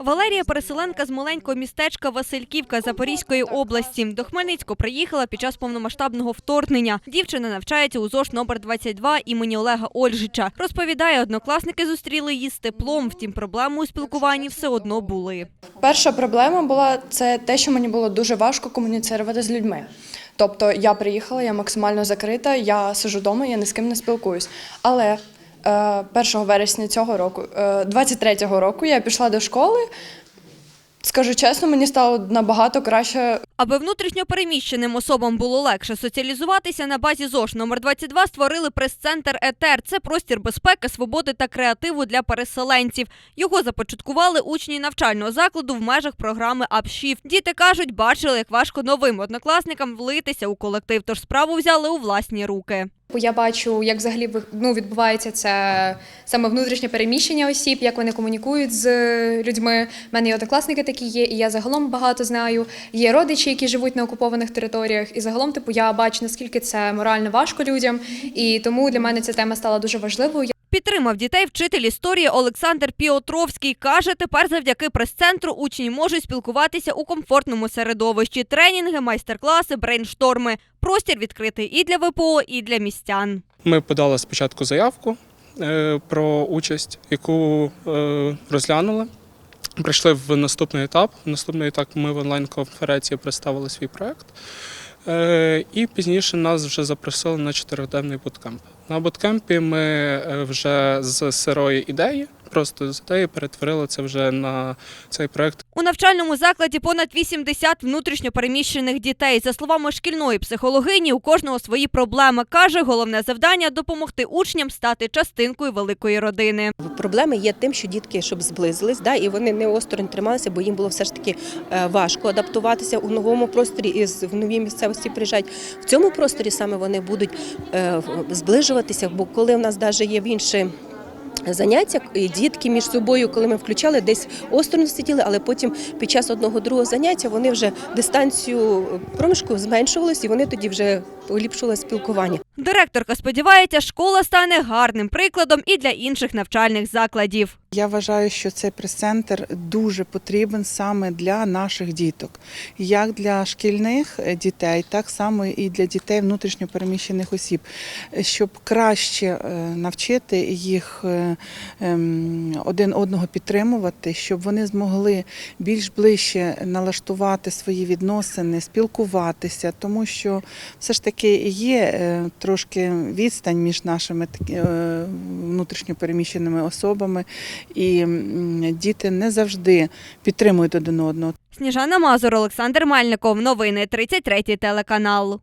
Валерія переселенка з маленького містечка Васильківка Запорізької області. До Хмельницького приїхала під час повномасштабного вторгнення. Дівчина навчається у ЗОШ номер 22 імені Олега Ольжича. Розповідає, однокласники зустріли її з теплом, втім проблеми у спілкуванні все одно були. Перша проблема була це те, що мені було дуже важко комуніцирувати з людьми. Тобто я приїхала, я максимально закрита, я сижу вдома, я ні з ким не спілкуюсь. Але 1 вересня цього року, е, 23-го року, я пішла до школи. Скажу чесно, мені стало набагато краще Аби внутрішньопереміщеним особам було легше соціалізуватися, на базі ЗОШ номер 22 створили прес-центр ЕТЕР. Це простір безпеки, свободи та креативу для переселенців. Його започаткували учні навчального закладу в межах програми «Апшіф». Діти кажуть, бачили, як важко новим однокласникам влитися у колектив, тож справу взяли у власні руки. Я бачу, як взагалі ну, відбувається це саме внутрішнє переміщення осіб, як вони комунікують з людьми. У мене і однокласники такі є, і я загалом багато знаю. Є родичі, які живуть на окупованих територіях. І загалом, типу, я бачу, наскільки це морально важко людям. І тому для мене ця тема стала дуже важливою. Підтримав дітей вчитель історії Олександр Піотровський. Каже, тепер завдяки прес-центру учні можуть спілкуватися у комфортному середовищі. Тренінги, майстер-класи, брейншторми. Простір відкритий і для ВПО, і для містян. Ми подали спочатку заявку е, про участь, яку е, розглянули. Прийшли в наступний етап. Наступний етап ми в онлайн-конференції представили свій проект. Е, І пізніше нас вже запросили на чотириденний буткемп. На буткемпі ми е, вже з сирої ідеї, просто з ідеї перетворили це вже на цей проект У навчальному закладі понад 80 внутрішньопереміщених дітей. За словами шкільної психологині, у кожного свої проблеми. Каже, головне завдання допомогти учням стати частинкою великої родини. Проблеми є тим, що дітки, щоб зблизились, да, і вони не осторонь трималися, бо їм було все ж таки е, важко адаптуватися у новому просторі і в новій місцевості приїжджають. В цьому просторі саме вони будуть е, зближуватися, бо коли в нас навіть є в інші. Заняття і дітки між собою, коли ми включали, десь осторонь сиділи, але потім під час одного другого заняття вони вже дистанцію проміжку зменшувалися, і вони тоді вже поліпшували спілкування. Директорка сподівається, школа стане гарним прикладом і для інших навчальних закладів. Я вважаю, що цей прес-центр дуже потрібен саме для наших діток, як для шкільних е, дітей, так само і для дітей внутрішньопереміщених осіб, е, щоб краще е, навчити їх е, один одного підтримувати, щоб вони змогли більш ближче налаштувати свої відносини, спілкуватися, тому що все ж таки є е, трошки відстань між нашими е, внутрішньопереміщеними особами і діти не завжди підтримують один одного. Сніжана Мазур, Олександр Мельников. Новини 33 телеканал.